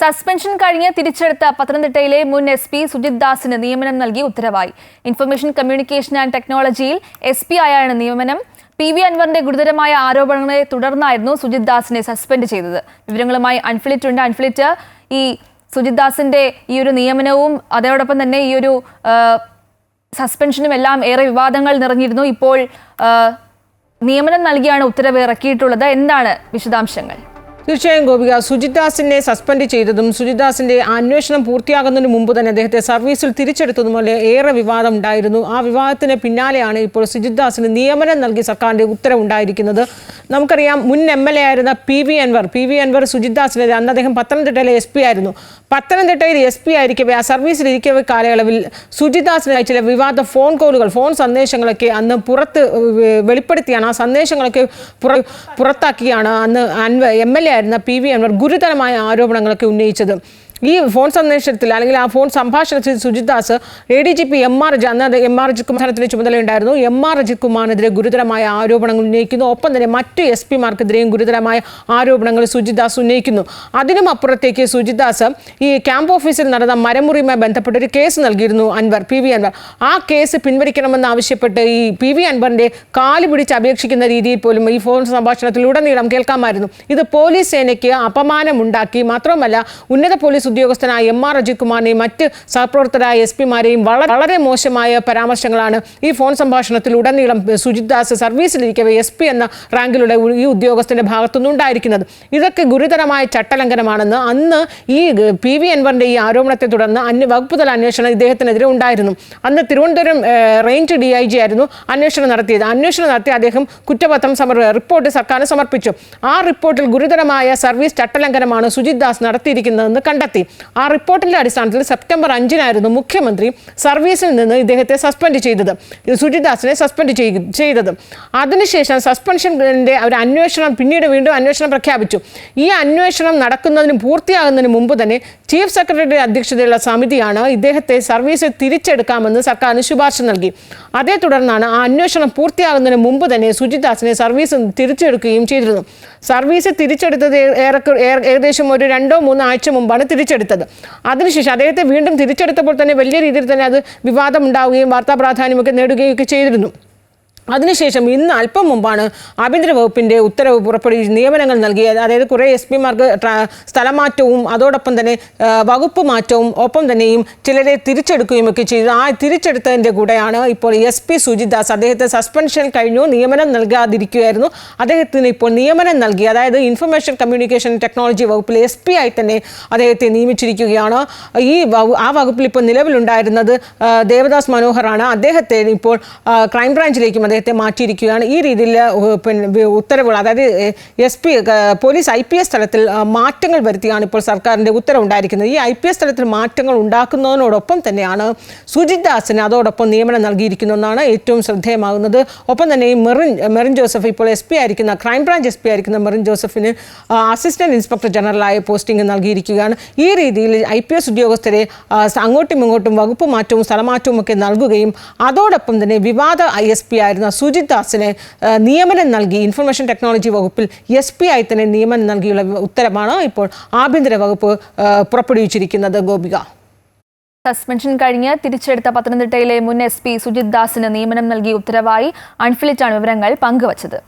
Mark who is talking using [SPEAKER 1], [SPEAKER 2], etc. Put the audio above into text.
[SPEAKER 1] Suspension കഴിഞ്ഞ് തിരിച്ചെടുത്ത പത്തനംതിട്ടയിലെ മുൻ എസ് പി സുജിത് ദാസിന് നിയമനം നൽകി ഉത്തരവായി. ഇൻഫർമേഷൻ കമ്മ്യൂണിക്കേഷൻ ആൻഡ് ടെക്നോളജിയിൽ എസ് പി ആയാണ് നിയമനം. പി വി അൻവറിന്റെ ഗുരുതരമായ ആരോപണങ്ങളെ തുടർന്നായിരുന്നു സുജിത് ദാസിനെ സസ്പെൻഡ് ചെയ്തത്. വിവരങ്ങളുമായി അൺഫിലിറ്റ് ഉണ്ട്. അൺഫിലിറ്റ് ഈ സുജിത് ദാസിന്റെ ഈ ഒരു നിയമനവും അതോടൊപ്പം തന്നെ ഈ ഒരു സസ്പെൻഷനും എല്ലാം ഏറെ വിവാദങ്ങൾ നിറഞ്ഞിരുന്നു. ഇപ്പോൾ നിയമനം നൽകിയാണ് ഉത്തരവ് ഇറക്കിയിട്ടുള്ളത്. എന്താണ് വിശദാംശങ്ങൾ?
[SPEAKER 2] തീർച്ചയായും ഗോപിക സുജിദാസിനെ സസ്പെൻഡ് ചെയ്തതും സുജിദാസിന്റെ അന്വേഷണം പൂർത്തിയാകുന്നതിന് മുമ്പ് തന്നെ അദ്ദേഹത്തെ സർവീസിൽ തിരിച്ചെടുത്തതും പോലെ ഏറെ വിവാദം ഉണ്ടായിരുന്നു ആ വിവാദത്തിന് പിന്നാലെയാണ് ഇപ്പോൾ സുജിദാസിന് നിയമനം നൽകി സർക്കാരിന്റെ ഉത്തരവുണ്ടായിരിക്കുന്നത്. നമുക്കറിയാം മുൻ എം എൽ എ ആയിരുന്ന P V Anwar P V Anwar സുജിദാസിനെ അന്ന് അദ്ദേഹം പത്തനംതിട്ടയിലെ എസ് പി ആയിരുന്നു. പത്തനംതിട്ടയിൽ എസ് പി ആയിരിക്കവേ ആ സർവീസിൽ ഇരിക്കവേ കാലയളവിൽ സുജിദാസിന് ചില വിവാദ ഫോൺ കോളുകൾ ഫോൺ സന്ദേശങ്ങളൊക്കെ അന്ന് പുറത്ത് വെളിപ്പെടുത്തിയാണ്. ആ സന്ദേശങ്ങളൊക്കെ പുറ പുറത്താക്കിയാണ് അന്ന് അൻവർ എം എൽ എ ആയിരുന്ന പി വി അൻവർ ഗുരുതരമായ ആരോപണങ്ങളൊക്കെ ഉന്നയിച്ചത്. ഈ ഫോൺ സന്ദേശത്തിൽ അല്ലെങ്കിൽ ആ ഫോൺ സംഭാഷണത്തിൽ Sujidas A D G P M R അന്ന് എം ആർ അജിത് കുമാരത്തിന് ചുമതലയുണ്ടായിരുന്നു. എം ആർ അജിത് കുമാറിനെതിരെ ഗുരുതരമായ ആരോപണങ്ങൾ ഉന്നയിക്കുന്നു. ഒപ്പം തന്നെ മറ്റു എസ് പിമാർക്കെതിരെയും ഗുരുതരമായ ആരോപണങ്ങൾ സുജിദാസ് ഉന്നയിക്കുന്നു. അതിനും അപ്പുറത്തേക്ക് സുജിദാസ് ഈ ക്യാമ്പ് ഓഫീസിൽ നടന്ന മരമുറിയുമായി ബന്ധപ്പെട്ട ഒരു കേസ് നൽകിയിരുന്നു അൻവർ പി വി അൻവർ. ആ കേസ് പിൻവലിക്കണമെന്ന് ആവശ്യപ്പെട്ട് ഈ പി വി അൻവറിന്റെ കാൽ പിടിച്ച് അപേക്ഷിക്കുന്ന രീതിയിൽ പോലും ഈ ഫോൺ സംഭാഷണത്തിൽ ഉടനീളം കേൾക്കാമായിരുന്നു. ഇത് പോലീസ് സേനയ്ക്ക് അപമാനമുണ്ടാക്കി മാത്രമല്ല ഉന്നത പോലീസ് ഉദ്യോഗസ്ഥനായ എം ആർ അജിത് കുമാറിനെയും മറ്റ് സഹപ്രവർത്തകരായ എസ് പിമാരെയും വളരെ മോശമായ പരാമർശങ്ങളാണ് ഈ ഫോൺ സംഭാഷണത്തിൽ ഉടനീളം സുജിത് ദാസ് സർവീസിലിരിക്കവേ എസ് പി എന്ന റാങ്കിലുള്ള ഈ ഉദ്യോഗസ്ഥന്റെ ഭാഗത്തുനിന്ന് ഉണ്ടായിരിക്കുന്നത്. ഇതൊക്കെ ഗുരുതരമായ ചട്ടലംഘനമാണെന്ന് അന്ന് ഈ പി വി അൻവറിന്റെ ഈ ആരോപണത്തെ തുടർന്ന് അന്യ വകുപ്പ് തല അന്വേഷണം ഇദ്ദേഹത്തിനെതിരെ ഉണ്ടായിരുന്നു. അന്ന് Thiruvananthapuram range D I G ആയിരുന്നു അന്വേഷണം നടത്തിയത്. അന്വേഷണം നടത്തി അദ്ദേഹം കുറ്റപത്രം സമർ റിപ്പോർട്ട് സർക്കാരിന് സമർപ്പിച്ചു. ആ റിപ്പോർട്ടിൽ ഗുരുതരമായ സർവീസ് ചട്ടലംഘനമാണ് സുജിത് ദാസ് നടത്തിയിരിക്കുന്നതെന്ന് കണ്ടെത്തി. ആ റിപ്പോർട്ടിന്റെ അടിസ്ഥാനത്തിൽ സെപ്റ്റംബർ അഞ്ചിനായിരുന്നു മുഖ്യമന്ത്രി സർവീസിൽ നിന്ന് ഇദ്ദേഹത്തെ സസ്പെൻഡ് ചെയ്തത്. സുജിദാസിനെ സസ്പെൻഡ് ചെയ്തത്. അതിനുശേഷം സസ്പെൻഷന്റെ ഒരു അന്വേഷണം പിന്നീട് വീണ്ടും അന്വേഷണം പ്രഖ്യാപിച്ചു. ഈ അന്വേഷണം നടക്കുന്നതിന് പൂർത്തിയാകുന്നതിന് മുമ്പ് തന്നെ ചീഫ് സെക്രട്ടറിയുടെ അധ്യക്ഷതയുള്ള സമിതിയാണ് ഇദ്ദേഹത്തെ സർവീസിൽ തിരിച്ചെടുക്കാമെന്ന് സർക്കാരിന് ശുപാർശ നൽകി. അതേ തുടർന്നാണ് ആ അന്വേഷണം പൂർത്തിയാകുന്നതിന് മുമ്പ് തന്നെ സുജിത് ദാസിനെ സർവീസ് തിരിച്ചെടുക്കുകയും ചെയ്തിരുന്നു സർവീസ് തിരിച്ചെടുത്തത് ഏറെ ഏകദേശം ഒരു രണ്ടോ മൂന്നോ ആഴ്ച മുമ്പാണ് തിരിച്ചെടുത്തത്. അതിനുശേഷം അദ്ദേഹത്തെ വീണ്ടും തിരിച്ചെടുത്തപ്പോൾ തന്നെ വലിയ രീതിയിൽ തന്നെ അത് വിവാദം ഉണ്ടാവുകയും വാർത്താ പ്രാധാന്യമൊക്കെ നേടുകയും ഒക്കെ ചെയ്തിരുന്നു. അതിനുശേഷം ഇന്ന് അല്പം മുമ്പാണ് ആഭ്യന്തര വകുപ്പിന്റെ ഉത്തരവ് പുറപ്പെടുവിച്ച് നിയമനങ്ങൾ നൽകിയത് അതായത് കുറേ എസ് പിമാർക്ക് സ്ഥലമാറ്റവും അതോടൊപ്പം തന്നെ വകുപ്പ് മാറ്റവും ഒപ്പം തന്നെയും ചിലരെ തിരിച്ചെടുക്കുകയും ഒക്കെ ചെയ്തു. ആ തിരിച്ചെടുത്തതിന്റെ കൂടെയാണ് ഇപ്പോൾ എസ് പി സുജിത് ദാസ് അദ്ദേഹത്തെ സസ്പെൻഷൻ കഴിഞ്ഞു നിയമനം നൽകാതിരിക്കുകയായിരുന്നു. അദ്ദേഹത്തിന് ഇപ്പോൾ നിയമനം നൽകി. അതായത് ഇൻഫർമേഷൻ കമ്മ്യൂണിക്കേഷൻ ടെക്നോളജി വകുപ്പിൽ എസ് പി ആയി തന്നെ അദ്ദേഹത്തെ നിയമിച്ചിരിക്കുകയാണ്. ഈ ആ വകുപ്പിൽ ഇപ്പോൾ നിലവിലുണ്ടായിരുന്നത് ദേവദാസ് മനോഹറാണ്. അദ്ദേഹത്തെ ഇപ്പോൾ ക്രൈംബ്രാഞ്ചിലേക്കും ക്രൈംബ്രാഞ്ചിലേക്കും അദ്ദേഹത്തെ മാറ്റിയിരിക്കുകയാണ്. ഈ രീതിയിൽ പിന്നെ ഉത്തരവുകൾ അതായത് S P police I P S തലത്തിൽ മാറ്റങ്ങൾ വരുത്തിയാണ് ഇപ്പോൾ സർക്കാരിന്റെ ഉത്തരവുണ്ടായിരിക്കുന്നത്. ഈ ഐ പി എസ് തലത്തിൽ മാറ്റങ്ങൾ ഉണ്ടാക്കുന്നതിനോടൊപ്പം തന്നെയാണ് സുജിത് ദാസിന് അതോടൊപ്പം നിയമനം നൽകിയിരിക്കുന്നതെന്നാണ് ഏറ്റവും ശ്രദ്ധേയമാകുന്നത്. ഒപ്പം തന്നെ ഈ മെറിൻ മെറിൻ ജോസഫ് ഇപ്പോൾ എസ് പി ആയിരിക്കുന്ന ക്രൈംബ്രാഞ്ച് എസ് പി ആയിരിക്കുന്ന മെറിൻ ജോസഫിന് അസിസ്റ്റന്റ് ഇൻസ്പെക്ടർ ജനറലായ പോസ്റ്റിംഗ് നൽകിയിരിക്കുകയാണ്. ഈ രീതിയിൽ ഐ പി എസ് ഉദ്യോഗസ്ഥരെ അങ്ങോട്ടും ഇങ്ങോട്ടും വകുപ്പ് മാറ്റവും സ്ഥലമാറ്റവും ഒക്കെ നൽകുകയും അതോടൊപ്പം തന്നെ വിവാദ ഐ എസ് പി ആയിരുന്ന സുജിത് ദാസിന് നിയമനം നൽകി. ഇൻഫർമേഷൻ ടെക്നോളജി വകുപ്പിൽ എസ് പി ആയി തന്നെ നിയമനം നൽകിയുള്ള ഉത്തരമാണ് ഇപ്പോൾ ആഭ്യന്തര വകുപ്പ് പുറപ്പെടുവിച്ചിരിക്കുന്നത്. ഗോപിക.
[SPEAKER 1] സസ്പെൻഷൻ കഴിഞ്ഞ് തിരിച്ചെടുത്ത പത്തനംതിട്ടയിലെ മുൻ എസ് പി സുജിത് ദാസിന് നിയമനം നൽകി ഉത്തരവായി അൺഫിലിറ്റാണ് വിവരങ്ങൾ പങ്കുവച്ചത്.